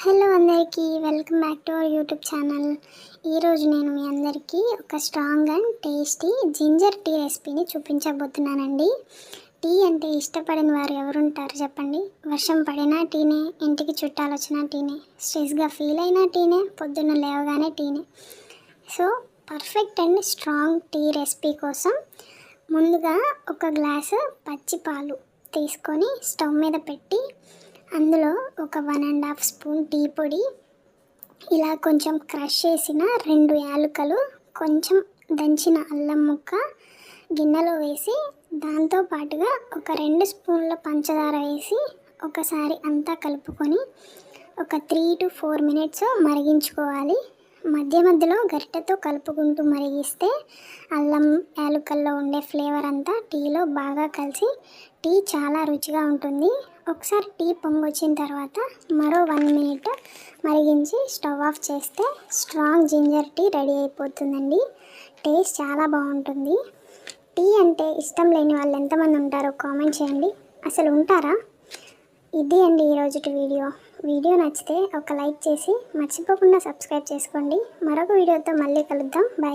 Hello అందరికీ welcome back to our YouTube channel. ఈరోజు నేను మీ అందరికీ ఒక strong and tasty ginger tea రెసిపీని చూపించబోతున్నానండి. టీ అంటే ఇష్టపడిన వారు ఎవరుంటారు చెప్పండి? వర్షం పడినా టీనే ఇంటికి చుట్టాలు వచ్చినా టీనే స్ట్రెస్గా ఫీల్ అయినా టీనే పొద్దున్న లేవగానే టీనే. So perfect and strong tea recipe కోసం ముందుగా ఒక గ్లాసు పచ్చి పాలు తీసుకొని స్టవ్ మీద పెట్టి అందులో ఒక one and half spoon tea పొడి ఇలా కొంచెం క్రష్ చేసిన రెండు యాలుకలు కొంచెం దంచిన అల్లం ముక్క గిన్నెలో వేసి దాంతో పాటుగా ఒక రెండు స్పూన్ల పంచదార వేసి ఒకసారి అంతా కలుపుకొని ఒక త్రీ టు ఫోర్ మినిట్స్ మరిగించుకోవాలి. మధ్య మధ్యలో గరిటెతో కలుపుకుంటూ మరిగిస్తే అల్లం యాలకల్లో ఉండే ఫ్లేవర్ అంతా టీలో బాగా కలిసి టీ చాలా రుచిగా ఉంటుంది. ఒకసారి టీ పొంగొచ్చిన తర్వాత మరో వన్ మినిట్ మరిగించి స్టవ్ ఆఫ్ చేస్తే స్ట్రాంగ్ జింజర్ టీ రెడీ అయిపోతుందండి. టేస్ట్ చాలా బాగుంటుంది. టీ అంటే ఇష్టం లేని వాళ్ళు ఎంతమంది ఉంటారో కామెంట్ చేయండి. అసలు ఉంటారా? ఇది అండి ఈరోజు వీడియో. వీడియో నచ్చితే ఒక లైక్ చేసి మర్చిపోకుండా సబ్స్క్రైబ్ చేసుకోండి. మరొక వీడియోతో మళ్ళీ కలుద్దాం. బాయ్